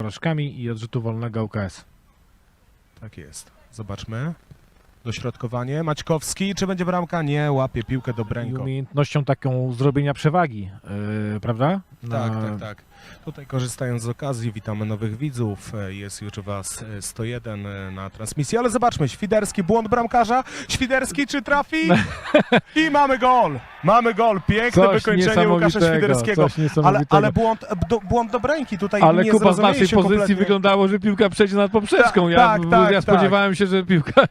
porażkami i odrzutu wolnego UKS. Tak jest. Zobaczmy. Dośrodkowanie. Maćkowski, czy będzie bramka? Nie, łapie piłkę do I Bręko. umiejętnością taką zrobienia przewagi, yy, prawda? Tak, Na- tak, tak. Tutaj korzystając z okazji, witamy nowych widzów. E, Jest już was e, 101 e, na transmisji, ale zobaczmy, Świderski, błąd bramkarza. Świderski czy trafi? I mamy gol! Mamy gol! Piękne Coś wykończenie Łukasza Świderskiego. Ale, ale błąd, e, do, błąd do Bręki tutaj Ale nie Kuba z naszej pozycji kompletnie. wyglądało, że piłka przejdzie nad poprzeczką. Tak, ja, tak, tak, ja tak. spodziewałem się, że piłka.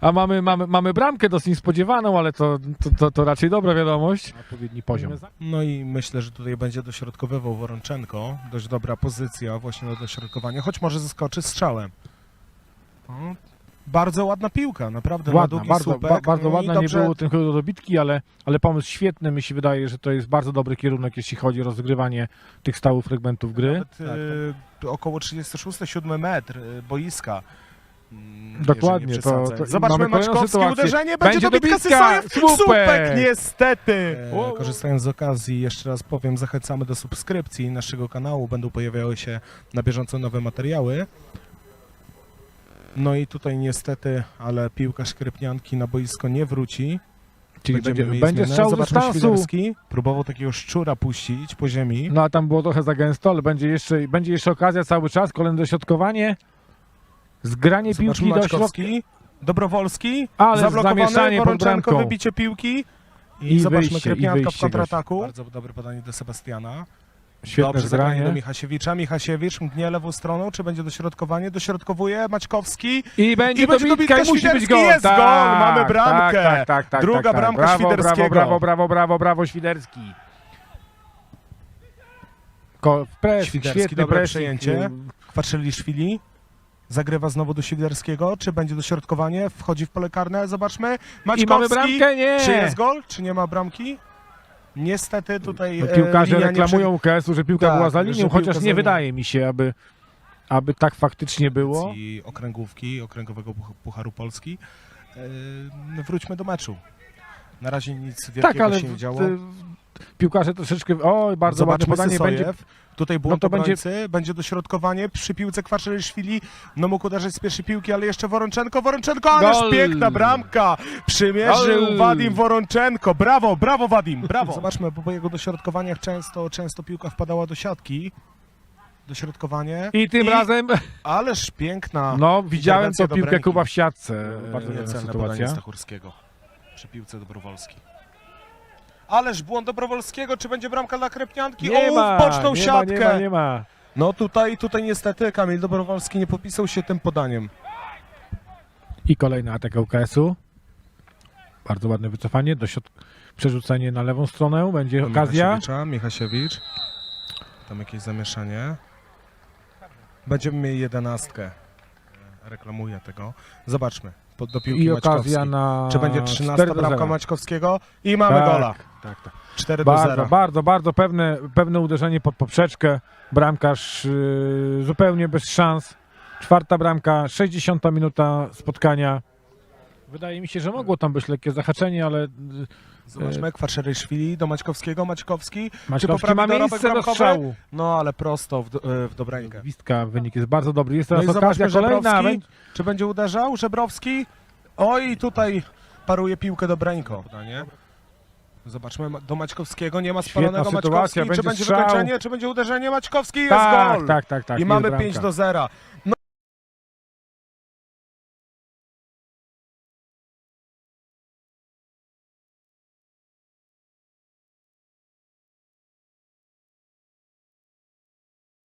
A mamy, mamy, mamy bramkę dosyć niespodziewaną, ale to, to, to, to raczej dobra wiadomość. Odpowiedni poziom. No i myślę, że tutaj będzie dośrodkowywał Woronczenko. Dość dobra pozycja właśnie do dośrodkowania, choć może zaskoczy strzałem. O, bardzo ładna piłka, naprawdę na Ładna, długi bardzo, słupek. ba, bardzo No ładna, dobrze, nie było tylko do dobitki, ale, ale pomysł świetny. Mi się wydaje, że to jest bardzo dobry kierunek, jeśli chodzi o rozgrywanie tych stałych fragmentów gry. Nawet, y, około 36-7 metr y, boiska. Mm, Dokładnie, to- to- Zobaczmy mamy kolejną Maczkowski, sytuację. uderzenie, będzie, Będzie dobitka dobitka, Sysajew, słupek! słupek, niestety! E, korzystając z okazji, jeszcze raz powiem, zachęcamy do subskrypcji naszego kanału, będą pojawiały się na bieżąco nowe materiały. No i tutaj niestety, ale piłka Szkrypnianki na boisko nie wróci. Czyli Będziemy będzie, mieli będzie zmianę. strzał z Zobaczmy dystansu. Świderski. Próbował takiego szczura puścić po ziemi. No a tam było trochę za gęsto, ale będzie jeszcze, będzie jeszcze okazja cały czas, kolejne dośrodkowanie. Zgranie Zobaczmy piłki do. Maczkowski. Dobrowolski. Ale Zablokowany, zamieszanie pod Woronczenko, bramką. wybicie piłki. I, I zobaczmy wyjście, i w wyjście kontrataku. Bardzo dobre podanie do Sebastiana. Świetne Dobrze zagranie do zgranie. Michasiewicza. Michasiewicz mgnie lewą stroną. Czy będzie dośrodkowanie? Dośrodkowuje Maćkowski. I będzie I będzie dobitka i musi być Świderski, gol. jest tak, gol, mamy bramkę. Tak, tak, tak, tak, Druga tak, tak. bramka brawo, Świderskiego. Brawo, brawo, brawo, brawo, brawo, Świderski. Ko, pres, Świderski, świetny dobre pressing. przejęcie. Kwatrzeliszwili. Zagrywa znowu do Świderskiego. Czy będzie dośrodkowanie? Wchodzi w pole karne. Zobaczmy. I mamy Maćkowski. bramkę? Nie. Czy jest gol? Czy nie ma bramki? Niestety tutaj No, e, piłkarze linia nie reklamują UKS-u, że piłka Tak, była za że linią, piłka chociaż za nie linią. wydaje mi się, aby, aby tak faktycznie było. I okręgówki, okręgowego Puch- Pucharu Polski. E, wróćmy do meczu. Na razie nic wielkiego Tak, ale się nie w- działo. w- piłkarze troszeczkę. O, bardzo ładne Zobaczmy podanie Sysojew. będzie. Tutaj błąd No to będzie- obrońcy, będzie dośrodkowanie przy piłce Kwatrzeliszwili. No mógł uderzyć z pierwszej piłki, ale jeszcze Woronczenko, Woronczenko, ależ Gol! piękna bramka! Przymierzył Gol! Wadim Woronczenko, brawo, brawo Wadim, brawo! Zobaczmy, bo po jego dośrodkowaniach często, często piłka wpadała do siatki. Dośrodkowanie. I tym I- razem. Ależ piękna No, widziałem interwencja tą do piłkę. Kuba w siatce. Bardzo Niecelne ważna podanie sytuacja. Stachurskiego przy piłce Dobrowolskiej. Ależ błąd Dobrowolskiego, czy będzie bramka dla Krepnianki? Nie o, ma, boczną nie siatkę! Ma, nie ma, nie ma. No tutaj, tutaj niestety Kamil Dobrowolski nie popisał się tym podaniem. I kolejny atak UKS-u. Bardzo ładne wycofanie. Do środ... Przerzucenie na lewą stronę. Będzie Do okazja. Michasiewicza, Michasiewicz. Tam jakieś zamieszanie. Będziemy mieli jedenastkę. Reklamuję tego. Zobaczmy. Po- Do piłki I okazja na. Czy będzie 4 13 do bramka 0. Maćkowskiego? I mamy tak, gola. Tak, tak. 4 do Bardzo, 0. bardzo, bardzo pewne, pewne uderzenie pod poprzeczkę. Bramkarz yy, zupełnie bez szans. Czwarta bramka, 60 minuta spotkania. Wydaje mi się, że mogło tam być lekkie zahaczenie, ale yy, Zobaczmy, Kwatrzelyszwili do Maćkowskiego. Maćkowski. Maćkowski ma miejsce do strzału. No ale prosto w, do, w dobrękę. Gwizdka, wynik jest bardzo dobry. Jest No teraz i okazja kolejna. Czy będzie uderzał? Żebrowski. Oj, tutaj paruje piłkę do Breńko. Podanie. Zobaczmy do Maćkowskiego. Nie ma spalonego sytuacja, Maćkowski. Czy będzie strzał. wykończenie? Czy będzie uderzenie? Maćkowski jest Tak, gol. tak, tak, tak. I mamy bramka. 5 do 0.